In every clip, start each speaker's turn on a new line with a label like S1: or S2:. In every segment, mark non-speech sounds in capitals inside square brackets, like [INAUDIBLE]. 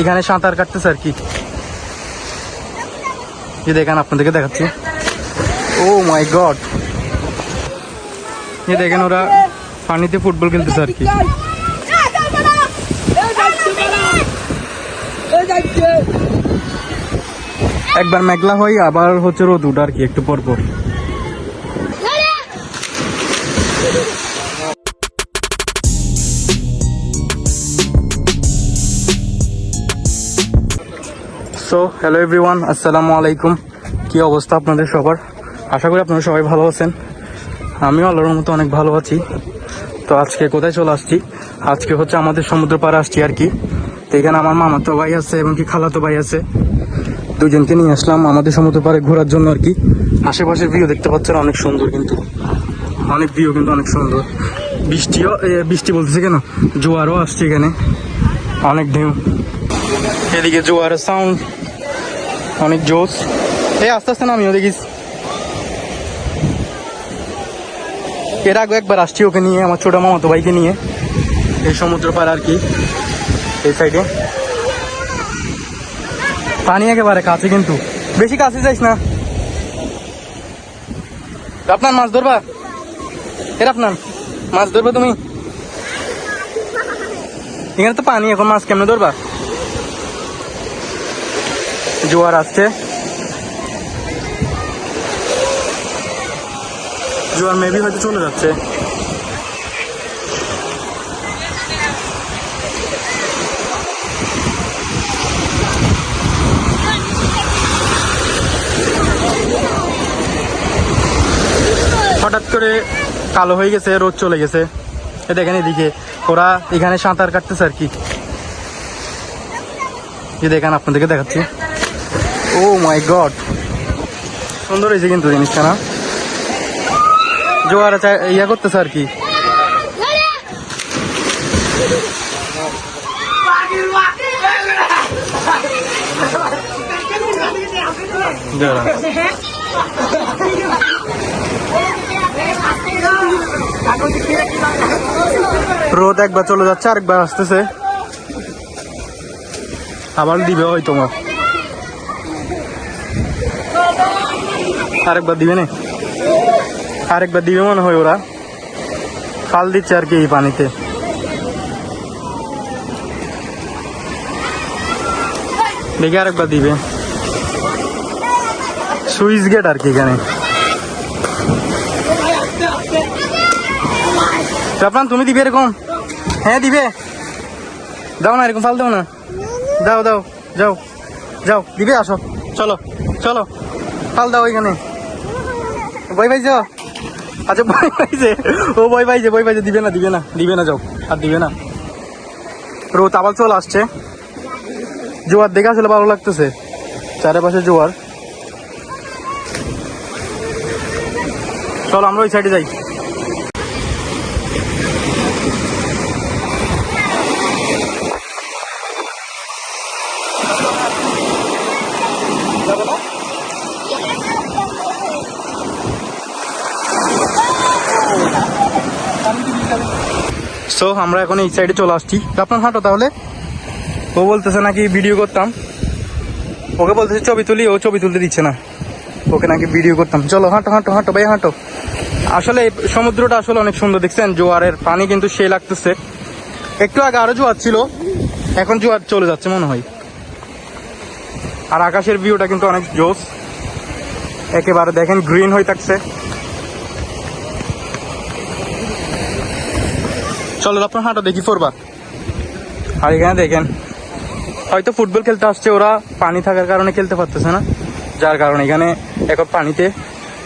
S1: এখানে সাঁতার কাটতেছে আর কি। যে দেখেন, আপনাদেরকে দেখাচ্ছি। Oh my God. এই দেখেন, ওরা পানিতে ফুটবল খেলতেছে আর কি। একবার মেঘলা হয়, আবার হচ্ছে রোদ উঠ আর কি, একটু পর পর। সো হ্যালো এভরিওয়ান আসসালামু আলাইকুম কি অবস্থা আপনাদের সবার? আশা করি আপনারা সবাই ভালো আছেন। আমিও আল্লাহর মতো অনেক ভালো আছি। তো আজকে কোথায় চলে আসছি? আজকে হচ্ছে আমাদের সমুদ্র পাড়ে আসছি আর কি। তো এখানে আমার মামাতো ভাই আছে এবং কি খালাতো ভাই আছে। দুজনকে নিয়ে আসলাম আমাদের সমুদ্র পাড়ে ঘোরার জন্য আর কি। আশেপাশের ভিউ দেখতে পাচ্ছেন অনেক সুন্দর কিন্তু। অনেক ভিউ কিন্তু অনেক সুন্দর। বৃষ্টিও বৃষ্টি বলতেছে কেন? জোয়ারও আসছে এখানে। অনেক ঢেউ। এদিকে জোয়ারের সাউন্ড অনেক জোস এই আস্তে আস্তে নামিও দেখিস। এর আগে একবার আসছি ওকে নিয়ে, আমার ছোট মামাতো ভাইকে নিয়ে। এই সমুদ্র পার আর কি, এই সাইডে পানি একেবারে কাছে কিন্তু। বেশি কাছে যাইস না। আপনার মাছ ধরবা? এর আপনার মাছ ধরবে তুমি? এখানে তো পানি, এখন মাছ কেমনে ধরবা? জোয়ার আসছে। জোয়ার মেবি হয়তো চলে যাচ্ছে। হঠাৎ করে কালো হয়ে গেছে, রোদ চলে গেছে। এ দেখেন এদিকে, ওরা এখানে সাঁতার কাটতেছে আর কি। দেখেন, আপনাদেরকে দেখাচ্ছি। ও মাই গড সুন্দর হয়েছে কিন্তু জিনিসটা, না? জোয়ার ইয়া করতেছে আর কি। রোদ একবার চলে যাচ্ছে, আরেকবার আসতেছে। আবার দিবে হয় তোমার আরেকবার দিবে না। আরেকবার দিবে মনে হয় ওরা। ফাল দিচ্ছে আর কি এই পানিতে। দেখি আরেকবার দিবে। সুইচ গেট আর কি এখানে। চাপলান তুমি দিবে এরকম? হ্যাঁ দিবে। দাও না, এরকম ফাল দাও না। দাও দাও, যাও যাও, দিবে, আসো। চলো চলো। ফাল দাও ওইখানে বই পাইছো? আচ্ছা বই পাইছে। ও বই পাইছে বই পাইছে। দিবে না দিবে না দিবে না যাও, আর দিবে না। রোদ আবার চল আসছে। জোয়ার দেখে আসলে ভালো লাগতেছে। চারিপাশে জোয়ার। চল, আমরা ওই সাইডে যাই। সো আমরা এখন এই সাইডে চলে আসছি। আপনার হাঁটো তাহলে। ও বলতেছে নাকি ভিডিও করতাম। ওকে বলতেছে ছবি তুলি, ও ছবি তুলতে দিচ্ছে না। ওকে নাকি ভিডিও করতাম। চলো, হাঁটো হাঁটো হাঁটো ভাই হাঁটো। আসলে সমুদ্রটা আসলে অনেক সুন্দর, দেখছেন? জোয়ারের পানি কিন্তু সেই লাগতেছে। একটু আগে আরও জোয়ার ছিল। এখন জোয়ার চলে যাচ্ছে, মনে হয়। আর আকাশের ভিউটা কিন্তু অনেক জোস। একেবারে দেখেন গ্রিন হয়ে থাকছে। চলো আপনার হাঁটা দেখি পড়বা আর এখানে দেখেন, হয়তো ফুটবল খেলতে আসছে, ওরা পানি থাকার কারণে খেলতে পারতেছে না। যার কারণে এখানে এখন পানিতে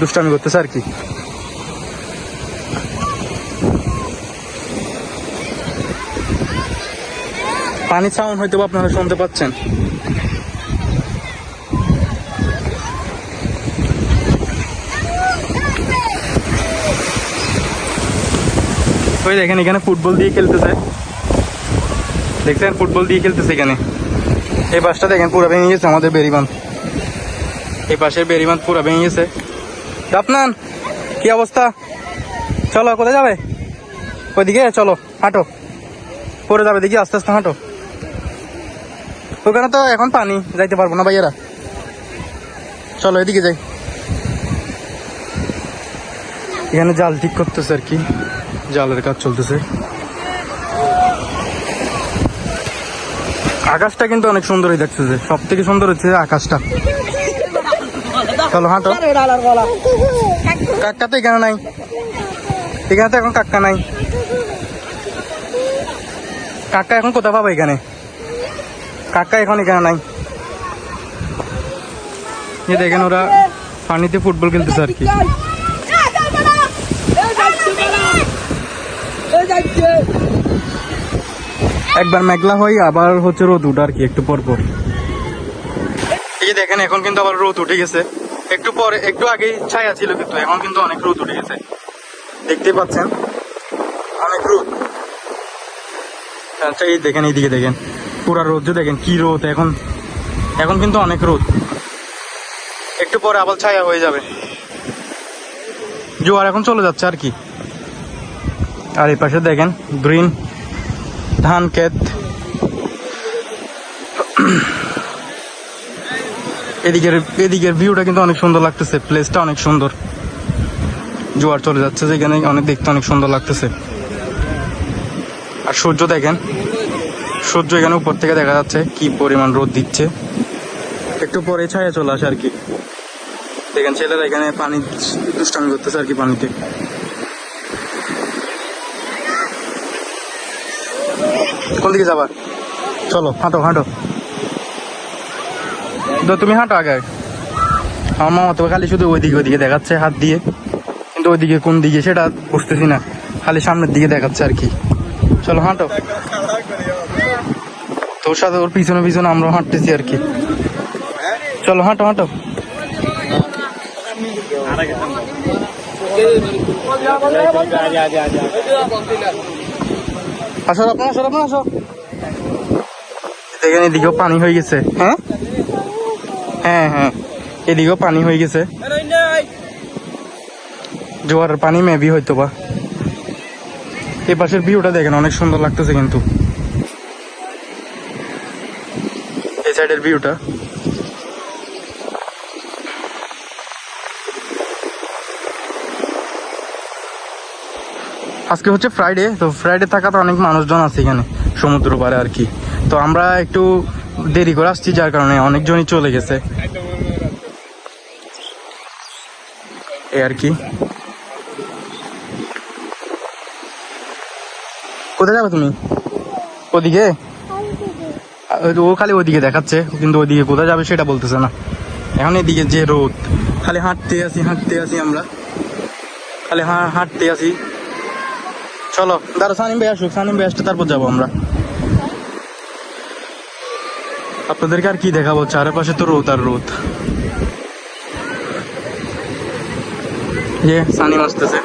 S1: দুষ্টামি করতেছে আর কি। পানি সাউন্ড হয়তো আপনারা শুনতে পাচ্ছেন। ওই দেখেন, এখানে ফুটবল দিয়ে খেলতেছে। দেখছেন, ফুটবল দিয়ে খেলতেছে এখানে। এই বাসটা দেখেন, পুরো ভেঙে গেছে আমাদের বেরিবাঁধ। এই পাশের বেরিবাঁধ পুরো ভেঙে গেছে। আপনার কি অবস্থা? চলো, কোথায় যাবে? ওইদিকে চলো, হাঁটো। পরে যাবে দেখি, আস্তে আস্তে হাঁটো। ওখানে তো এখন পানি, যাইতে পারব না ভাইয়েরা। চলো, এদিকে যাই। এখানে জাল ঠিক করতেছে আর কি। জালের কাজ চলতেছে। আকাশটা কিন্তু অনেক সুন্দরই দেখতেছে। সব থেকে সুন্দর হচ্ছে আকাশটা। চলো, হাঁটো। কাক্কা তো এখানে নাই? এখানে তো এখন কাক্কা নাই। কাক্কা এখন কোথায় পাবো এখানে? কাক্কা এখন এখানে নাই। দেখেন ওরা পানিতে ফুটবল খেলতেছে আর কি। একবার মেঘলা হয়, আবার হচ্ছে রোদ উঠে আর কি, একটু পর পর। এই যে দেখেন, এখন কিন্তু আবার রোদ উঠে গেছে। একটু পরে, একটু আগেই ছায়া ছিল কিন্তু, এখন কিন্তু অনেক রোদ উঠে গেছে। দেখতেই পাচ্ছেন? অনেক রোদ। আচ্ছা এই দেখেন, এইদিকে দেখেন। পুরা রোদ যে দেখেন, কি রোদ এখন। এখন কিন্তু অনেক রোদ। একটু পরে আবার ছায়া হয়ে যাবে। জোয়ার এখন চলে যাচ্ছে আর কি। আর এই পাশে দেখেন গ্রিন ধান ক্ষেত। এদিকের এদিকের ভিউটা কিন্তু অনেক সুন্দর লাগতেছে প্লেসটা অনেক সুন্দর। জোয়ার চলে যাচ্ছে, যেখানে অনেক দেখতে অনেক সুন্দর লাগতেছে। আর সূর্য দেখেন, সূর্য এখানে উপর থেকে দেখা যাচ্ছে কি পরিমাণ রোদ দিচ্ছে। একটু পরে ছায়া চলে আসে আর কি। দেখেন ছেলেরা এখানে পানি দুষ্টামি করতেছে আর কি পানিতে। কোন দিকে যাবা? চলো হাঁটো হাঁটো। তো তুমি হাঁটো আগে। আমার মামা তো খালি শুধু ওইদিকে ওইদিকে দেখাচ্ছে হাত দিয়ে। কিন্তু ওইদিকে কোন দিকে সেটা বুঝতেছি না। খালি সামনের দিকে দেখাচ্ছে আর কি। চলো হাঁটো। তোর সাথে ওর পিছনে পিছনে আমরাও হাঁটতেছি আর কি। চলো হাঁটো হাঁটো। আসো আপনার আসো আপনার আসো। দেখেন এদিকেও পানি হয়ে গেছে। হ্যাঁ? হ্যাঁ হ্যাঁ। এদিকেও পানি হয়ে গেছে। জোয়ারের পানি মেবি হয়তো বা এই পাশের ভিউটা দেখেন অনেক সুন্দর লাগতেছে কিন্তু। এই সাইডের ভিউটা আজকে হচ্ছে ফ্রাইডে তো ফ্রাইডে থাকা তো অনেক মানুষজন আছে এখানে, সমুদ্র পারে আর কি। তো আমরা একটু দেরি করে আসছি, যার কারণে অনেকজনই চলে গেছে। এই আর কি। কোথায় যাবে তুমি? ওদিকে? ও খালি ওদিকে দেখাচ্ছে, কিন্তু ওদিকে কোথায় যাবে সেটা বলতেছে না। এখন এদিকে যে রোদ, খালি হাঁটতে আসি হাঁটতে আসি আমরা। খালি হা, হাঁটতে আসি। চলো। দাঁড়া সানিম ভাই আসুক সানিম ভাই আসতে তারপর যাব আমরা। আপনাদেরকে আর কি দেখাবো? চারপাশে তো রোদ আর রোদ। যে সানিম আসতেছে।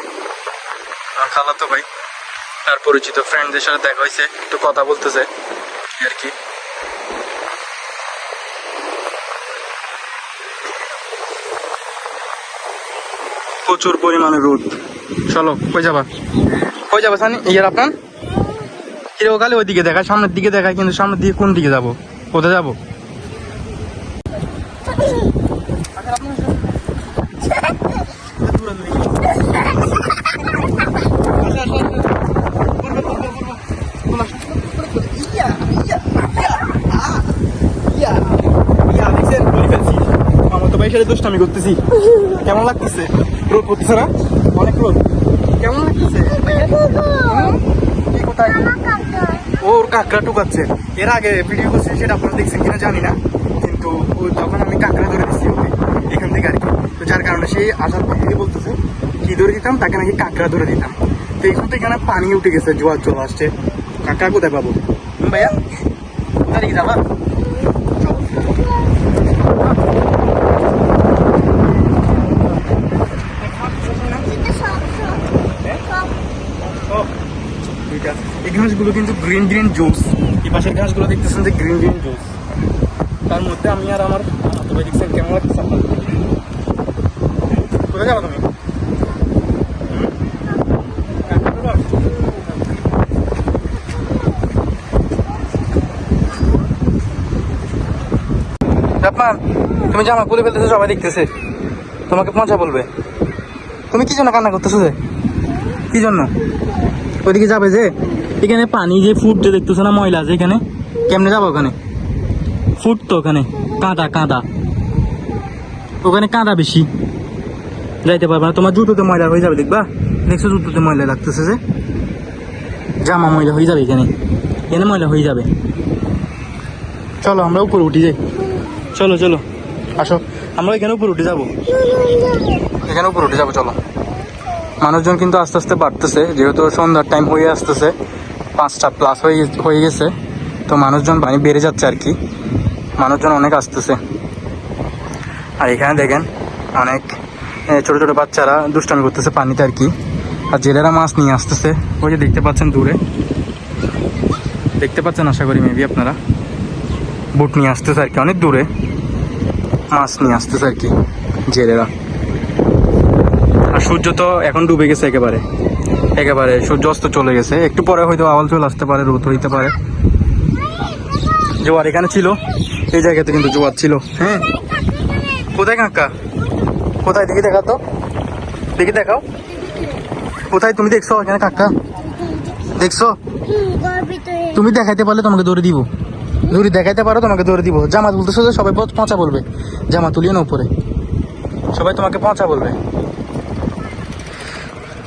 S1: খালা তো ভাই তার পরিচিত ফ্রেন্ডদের সাথে দেখা হয়েছে একটু কথা বলতেছে আর কি। প্রচুর পরিমাণে রোদ। চলো কই যাবা? কই যাবা সানি? ইয়ার আপনার? চিরকালে ওই দিকে দেখায়, সামনের দিকে দেখায়, কিন্তু সামনের দিকে কোন দিকে যাব? কোথায় যাব? আমার তো করতেছি। কেমন লাগতেছে? রোদ করতেছে না? অনেক রোদ কেমন লাগতেছে? কোথায়? ওর কাঁকড়া টুকাচ্ছে। এর আগে ভিডিও করছি সেটা আপনারা দেখছেন কিনা জানি না। কিন্তু যখন আমি কাঁকড়া ধরে দিচ্ছি ওকে, এখান থেকে আর কি তো যার কারণে সে আসার পর থেকে বলতেছে, কি ধরে দিতাম? তাকে নাকি কাঁকড়া ধরে দিতাম। তো এখন তো এখানে পানি উঠে গেছে, জোয়ার জল আসছে। কাঁকড়া কোথায় পাবো? ভাইয়া কোথায় যাবা ঠিক আছে এই ঘাসগুলো কিন্তু গ্রিন গ্রিন জুস এই পাশের ঘাসগুলো দেখতেছেন যে গ্রিন গ্রিন জুস তার মধ্যে আমি আর আমার তো ভাই দেখছেন কেমন আপনার কোথায় যাব তুমি? রাপমান তুমি জামা খুলে ফেলতেছো, সবাই দেখতেছে। তোমাকে পচা বলবে। তুমি কি জন্য কান্না করতেছো যে? কি জন্য? ওইদিকে যাবে যে? এখানে পানি যে ফুটতে দেখতেছো না ময়লা আছে এখানে? কেমনে যাব ওখানে? ফুটতো ওখানে। কাঁদা কাঁদা। ওখানে কাঁদা বেশি। যাইতে পারবে না। তোমার জুতোতে ময়লা হয়ে যাবে, দেখবা? দেখছ জুতোতে ময়লা লাগতেছে যে? জামা ময়লা হয়ে যাবে এখানে। এখানে ময়লা হয়ে যাবে। চলো, আমরা উপরে উঠি যাই। চলো চলো। আসো। আমরা এখানে উপরে উঠে যাব। এখানে উপরে উঠে যাব, চলো। মানুষজন কিন্তু আস্তে আস্তে বাড়তেছে। যেহেতু সন্ধ্যার টাইম হয়ে আসতেছে। পাঁচটা প্লাস হয়ে হয়ে গেছে। তো মানুষজন বেড়ে যাচ্ছে আর কি। মানুষজন অনেক আসতেছে। আর এখানে দেখেন অনেক ছোট ছোট বাচ্চারা দুষ্টামি করতেছে পানিতে আর কি। আর জেলেরা মাছ নিয়ে আসতেছে। ওই যে দেখতে পাচ্ছেন দূরে। দেখতে পাচ্ছেন আশা করি মেবি আপনারা। বুট নিয়ে আসতেছে আর কি, অনেক দূরে। মাছ নিয়ে আসতেছে আর কি, জেলেরা। আর সূর্য তো এখন ডুবে গেছে একেবারে। একেবারে সূর্য অস্ত চলে গেছে। একটু পরে হয়তো আওয়াল চলে আসতে পারে, রোদ হইতে পারে। জোয়ার এখানে ছিল। এই জায়গাতে কিন্তু জোয়ার ছিল। হ্যাঁ। কোথায় কাকা? কোথায়? দেখি দেখা তো। দেখি দেখাও। কোথায়? তুমি দেখছ এখানে কাকা? দেখছ? তুমি দেখাইতে পারলে তোমাকে দৌড়ে দিব। দৌড়ি দেখাইতে পারো তোমাকে দৌড়ে দিব। জামা তুলতেছো সবাই পচা বলবে। জামা তুলিও না উপরে। সবাই তোমাকে পচা বলবে।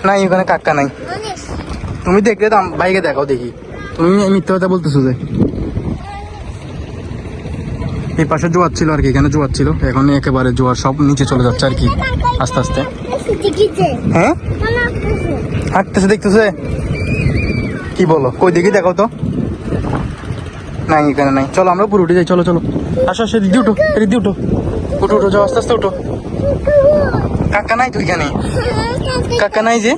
S1: নাই ওখানে কাকা নাই। তুমি দেখলে তো ভাইকে দেখাও দেখি। তুমি মিথ্যা কথা বলতেছো যে। এই পাশে জোয়ার ছিল আর কি এখানে জোয়ার ছিল। এখন একেবারে জোয়ার সব নিচে চলে যাচ্ছে আর কি আস্তে আস্তে। হ্যাঁ? হাঁটতেছে দেখতেছে? কি বলো কই দেখি দেখো তো। নাই এখানে নাই। চলো আমরা উপরে উঠে যাই চলো চলো। আসো আসো দিদি উঠো দিদি উঠো। উঠো উঠো যাও আস্তে আস্তে উঠো। কাকা নাই তো এখানে? কাকা নাই যে?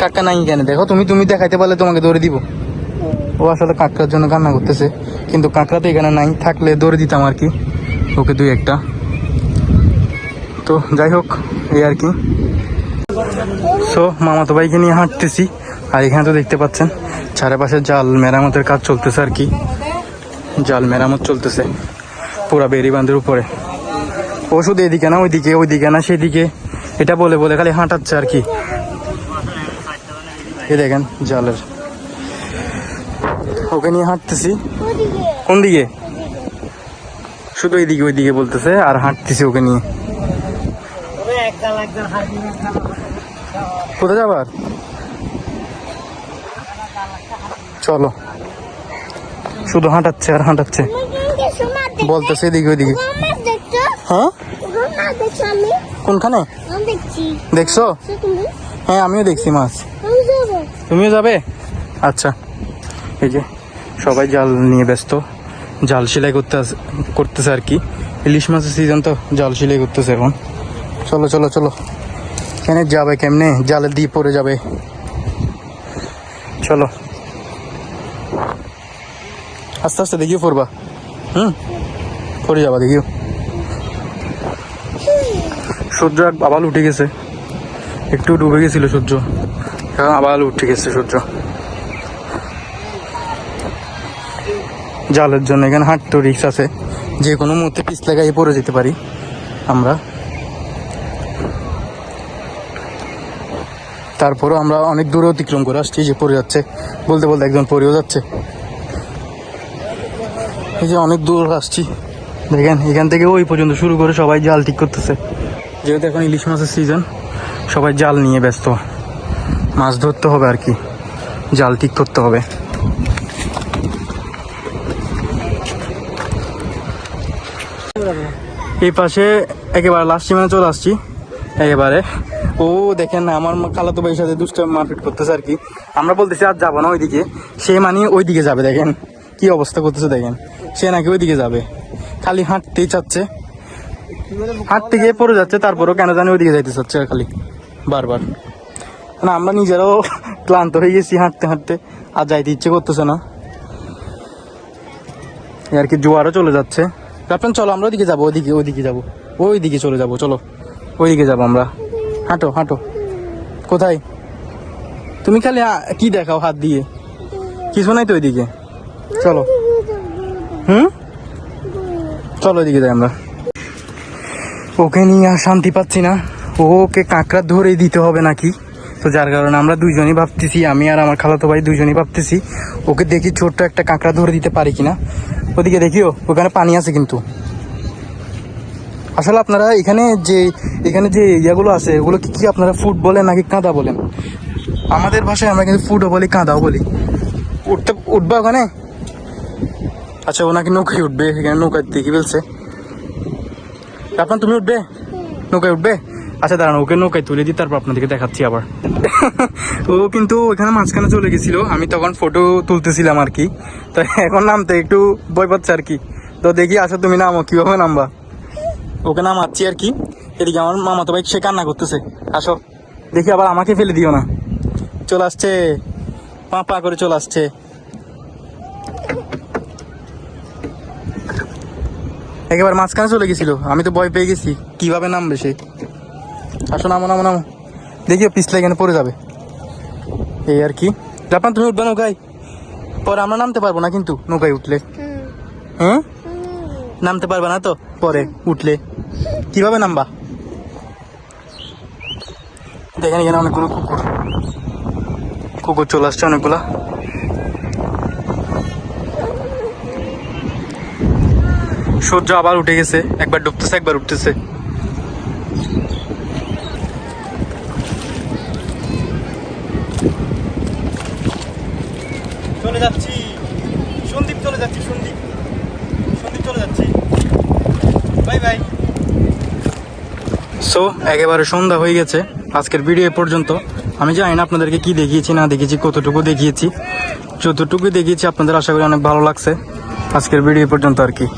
S1: কাকা নাই এখানে। দেখো, তুমি তুমি দেখাইতে পারলে তোমাকে দৌড়ে দিব। ও আসলে কাঁকড়ার জন্য কান্না করতেছে। কিন্তু কাঁকড়া তো এখানে নাই, থাকলে দৌড়ে দিতাম আর কি। ওকে দুই একটা। তো যাই হোক, এই আর কি। সো মামাতো ভাইকে নিয়ে হাঁটতেছি। আর এখানে তো দেখতে পাচ্ছেন, চারপাশে জাল মেরামতের কাজ চলতেছে আর কি। জাল মেরামত চলতেছে, পুরা বেরি বাঁধের উপরে। ও শুধু এদিকে না ওইদিকে ওইদিকে না সেদিকে। এটা বলে বলে খালি হাঁটাচ্ছে আর কি। এই দেখেন জালের। ওকে নিয়ে হাঁটতেছি। কোন দিকে? শুধু এইদিকে ওইদিকে বলতেছে আর হাঁটতেছি ওকে নিয়ে। কোথায় যাবার চলো। শুধু হাঁটাচ্ছে আর হাঁটাচ্ছে। বলতেছে এদিকে ওইদিকে। হ্যাঁ? কোনখানে? দেখছ? হ্যাঁ আমিও দেখছি মাছ। তুমিও যাবে? আচ্ছা। এই যে সবাই জাল নিয়ে ব্যস্ত। জাল সেলাই করতে করতেছে আর কি। ইলিশ মাছের সিজন তো জাল সেলাই করতেছে এখন। চলো চলো চলো। কেনে যাবে কেমনে? জালে দিয়ে পড়ে যাবে। চলো। আস্তে আস্তে দেখিও পড়বা। হুম? পড়ে যাবা দেখিও। সূর্য আবাল উঠে গেছে। একটু ডুবে গেছিল সূর্য। এখন আবার উঠে গেছে সূর্য। জালের জন্য এখানে হাঁটতে রিক্স আছে। যে কোনো মুহূর্তে পিছলে গায়ে পড়ে যেতে পারি আমরা। তারপরও আমরা অনেক দূরে অতিক্রম করে আসছি, যে পড়ে যাচ্ছে। বলতে বলতে একজন পড়েও যাচ্ছে। এই যে অনেক দূর আসছি। দেখেন, এখান থেকে ওই পর্যন্ত শুরু করে সবাই জাল ঠিক করতেছে। যেহেতু এখন ইলিশ মাছের সিজন সবাই জাল নিয়ে ব্যস্ত। মাছ ধরতে হবে আর কি। জাল ঠিক করতে হবে। এই পাশে একেবারে লাস্ট সীমানে চলে আসছি। একেবারে। ও, দেখেন আমার খালাতো ভাইয়ের সাথে দুষ্ট মারপিট করতেছে আর কি। আমরা বলতেছি, আর যাব না ওইদিকে। সে মানে ওইদিকে যাবে, দেখেন। কি অবস্থা করতেছে, দেখেন। সে নাকি ওইদিকে যাবে। খালি হাঁটতেই চাচ্ছে। হাঁটতে গিয়ে পড়ে যাচ্ছে, তারপরও কেন জানি ওইদিকে যাইতে চাচ্ছে খালি, বারবার। না, আমরা নিজেরাও [LAUGHS] ক্লান্ত হয়ে গেছি হাঁটতে হাঁটতে, আর যাইতে ইচ্ছে করতেছে না। আর কি জোয়ারও চলে যাচ্ছে। ক্যাপ্টেন চলো আমরা ওইদিকে যাব, ওইদিকে ওইদিকে যাব, ওইদিকে চলে যাব, চলো। ওইদিকে যাব আমরা। হাঁটো হাঁটো। কোথায়? তুমি খালি কি দেখাও হাত দিয়ে? কিছু নাই তো ওইদিকে? চলো। হুম? চলো ওইদিকে যাই আমরা। ওকে নিয়ে আর শান্তি পাচ্ছি না। ওকে কাঁকড়া ধরেই দিতে হবে নাকি? তো যার কারণে আমরা দুইজনই ভাবতেছি, আমি আর আমার খালাতো ভাই দুইজনই ভাবতেছি, ওকে দেখি ছোট্ট একটা কাঁকড়া ধরে দিতে পারি কিনা। ওদিকে দেখিও, ওখানে পানি আছে কিন্তু। আসলে আপনারা এখানে যে এখানে যে ইয়াগুলো আছে এগুলো কি কি আপনারা ফুড বলেন নাকি কাঁদা বলেন? আমাদের ভাষায় আমরা কিন্তু ফুডও বলি, কাঁদাও বলি। উঠতে, উঠবা ওখানে? আচ্ছা ও নাকি নৌকায় উঠবে, এখানে নৌকায় দেখি ফেলছে। আপনার তুমি উঠবে? নৌকায় উঠবে? আচ্ছা দাঁড়ান, ওকে নৌকায় তুলে দিই, তারপর আপনাদেরকে দেখাচ্ছি আবার। ও কিন্তু ওখানে মাঝখানে চলে গেছিল। আমি তখন ফটো তুলতেছিলাম আর কি। তো এখন নামতে একটু ভয় পাচ্ছে আর কি। তো দেখি আসো তুমি নামো, কীভাবে নামবা? ওকে নামাচ্ছি আর কি। এদিকে আমার মামা তো ভাই, সে কান্না করতেছে। আসো। দেখি আবার আমাকে ফেলে দিও না। চলে আসছে। পা পা করে চলে আসছে। একেবারে মাঝখানে চলে গেছিল। আমি তো ভয় পেয়ে গেছি, কীভাবে নামবে সে? আসো নামো নামো নামো। দেখিও, পিছলে এখানে পড়ে যাবে। এই আর কি। জাপান, তুমি উঠবে নৌকায়? পরে আমরা নামতে পারব না কিন্তু, নৌকায় উঠলে। হ্যাঁ? নামতে পারবে না তো? পরে উঠলে। কীভাবে নামবা? দেখেন এখানে অনেকগুলো কুকুর। কুকুর চলে আসছে অনেকগুলা। সূর্য আবার উঠে গেছে। একবার ডুবতেছে একবার উঠতেছে।
S2: চলে যাচ্ছি। সন্দীপ চলে যাচ্ছি সন্দীপ। সন্দীপ চলে যাচ্ছি। Bye bye.
S1: সো একেবারে সন্ধ্যা হয়ে গেছে। আজকের ভিডিও পর্যন্ত। আমি জানি না আপনাদেরকে কি দেখিয়েছি না দেখিয়েছি কতটুকু দেখিয়েছি। যতটুকু দেখিয়েছি আপনাদের আশা করি অনেক ভালো লাগছে। আজকের ভিডিও পর্যন্ত আর কি।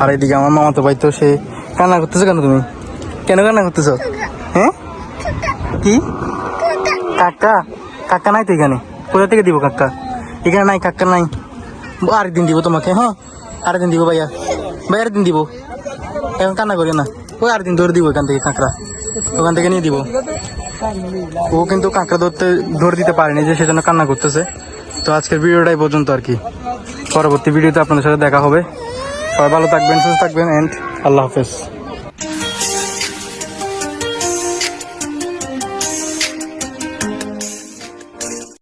S1: আর এদিকে আমার মামা তো ভাই তো সে কান্না করতেছো কেন তুমি? কেন কান্না করতেছো? হ্যাঁ? কি? কাকা? কাকা নাই তো এখানে। কোথা থেকে দিব কাকা? এখানে নাই, কাকা নাই। আরেকদিন দিব তোমাকে হ্যাঁ? আরেকদিন দিব ভাইয়া। ভাই আরেকদিন দিব। এখন কান্না করি না। ওই আরেকদিন ধরে দিব এখান থেকে কাঁকড়া। ওখান থেকে নিয়ে দিব। ও কিন্তু কাঁকড়া ধরতে, ধরে দিতে পারেনি যে সেজন্য কান্না করতেছে। তো আজকের ভিডিওটাই পর্যন্ত আর কি। পরবর্তী ভিডিওতে আপনাদের সাথে দেখা হবে। সবাই ভালো থাকবেন সুস্থ থাকবেন এন্ড আল্লাহ হাফেজ।